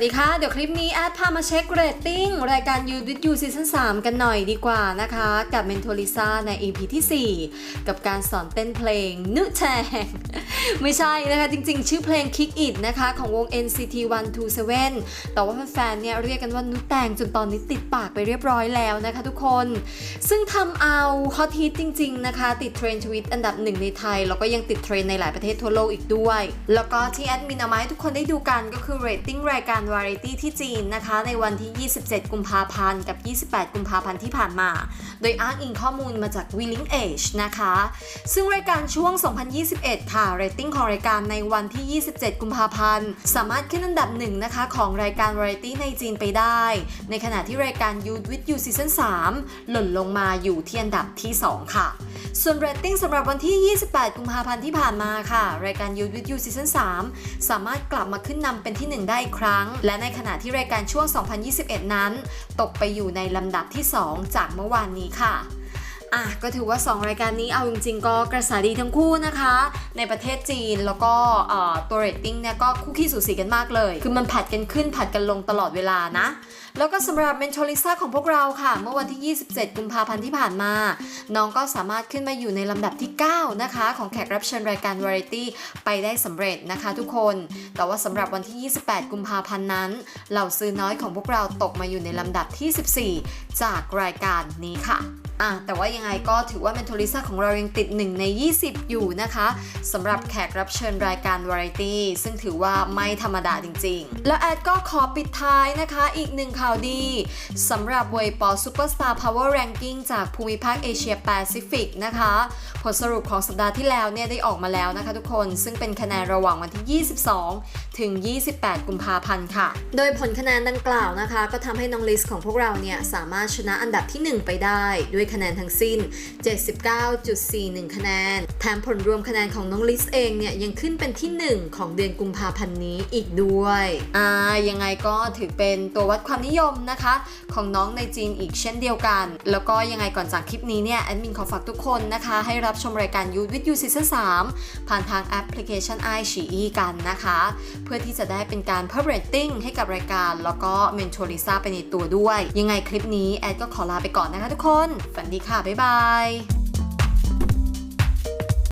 วัสดีค่ะ เดี๋ยวคลิปนี้แอดพามาเช็คเรตติ้งรายการ You with You Season 3กันหน่อยดีกว่านะคะ กับเมนโทลิซ่าใน EP ที่ 4 กับการสอนเต้นเพลงนึแชงไม่ใช่นะคะ จริงๆ ชื่อเพลง Kick It นะคะ ของวง NCT 127 แต่ว่าแฟนๆเนี่ยเรียกกันว่านุแตงจนตอนนี้ติดปากไปเรียบร้อยแล้วนะคะทุกคน ซึ่งทำเอาฮอตฮิตจริง ๆ นะคะ ติดเทรนด์ทวิตอันดับหนึ่งในไทย แล้วก็ยังติดเทรนด์ในหลายประเทศทั่วโลกอีกด้วย แล้วก็ที่แอดมินเอามาให้ทุกคนได้ดูกันก็คือเรตติ้งรายการวาไรตี้ที่จีนนะคะ ในวันที่ 27 กุมภาพันธ์กับ 28 กุมภาพันธ์ที่ผ่านมา โดยอ้างอิงข้อมูลมาจาก Willing Age นะคะ ซึ่งรายการช่วง 2021 ค่ะเรตติ้งของรายการในวันที่ 27 กุมภาพันธ์ สามารถขึ้นอันดับหนึ่งนะคะของรายการวาไรตี้ในจีนไปได้ ในขณะที่รายการ You with You Season 3 หล่นลงมาอยู่ที่อันดับที่ 2 ค่ะ ส่วนเรตติ้งสำหรับวันที่ 28 กุมภาพันธ์ที่ผ่านมาค่ะ รายการ You with You Season 3 สามารถกลับมาขึ้นนำเป็นที่ 1 ได้อีกครั้งและในขณะที่รายการช่วง 2021 นั้น ตกไปอยู่ในลำดับที่ 2 จากเมื่อวานนี้ค่ะ อะก็ถือว่า 2 รายการนี้เอาจริงๆ ก็กระแสดีทั้งคู่นะคะ ในประเทศจีนแล้วก็ตัวเรตติ้งเนี่ยก็คู่ขี้สูสีกันมากเลย คือมันผัดกันขึ้นผัดกันลงตลอดเวลานะ แล้วก็สำหรับเมน t ลิซ่าของพวกเราค่ะ เมื่อวันที่ 27 กุมภาพันธ์ที่ผ่านมา น้องก็สามารถขึ้นมาอยู่ในลำดับที่ 9 นะคะ ของแขกรับเชิญรายการวาไรตี้ไปได้สำเร็จนะคะทุกคน แต่ว่าสำหรับวันที่ 28 กุมภาพันธ์นั้น เหล่าซื้อน้อยของพวกเราตกมาอยู่ในลำดับที่ 14 จากรายการนี้ค่ะ อะแต่ว่ายังไงก็ถือว่าเมน t ลิซ่าของเรายังติด 1 ใน 20 อยู่นะคะสำหรับแขกรับเชิญรายการวาไรตี้ซึ่งถือว่าไม่ธรรมดาจริง ๆ แล้วแอดก็ขอปิดท้ายนะคะ อีกหนึ่งข่าวดีสำหรับเวยปอซูเปอร์สตาร์พาวเวอร์แรงกิ้งจากภูมิภาคเอเชียแปซิฟิกนะคะ ผลสรุปของสัปดาห์ที่แล้วเนี่ยได้ออกมาแล้วนะคะทุกคนซึ่งเป็นคะแนนระหว่างวันที่ 22 ถึง 28 กุมภาพันธ์ค่ะ โดยผลคะแนนดังกล่าวนะคะ ก็ทำให้น้องลิสของพวกเราเนี่ย สามารถชนะอันดับที่ 1 ไปได้ ด้วยคะแนนทั้งสิ้น 79.41 คะแนน แถมผลรวมคะแนนของน้องลิสเองเนี่ย ยังขึ้นเป็นที่ 1 ของเดือนกุมภาพันธ์นี้อีกด้วยอ่ายังไงก็ถือเป็นตัววัดความนิยมนะคะ ของน้องในจีนอีกเช่นเดียวกัน แล้วก็ยังไงก่อนจากคลิปนี้เนี่ยแอดมินขอฝากทุกคนนะคะ ให้รับชมรายการ You with You Season 3ผ่านทางแอปพลิเคชัน i อ e กันนะคะเพื่อที่จะได้เป็นการเพิ่มเรตติ้งให้กับรายการ แล้วก็เมนโชริซ่าไปในตัวด้วย ยังไงคลิปนี้แอดก็ขอลาไปก่อนนะคะทุกคน ฝันดีค่ะ บ๊ายบาย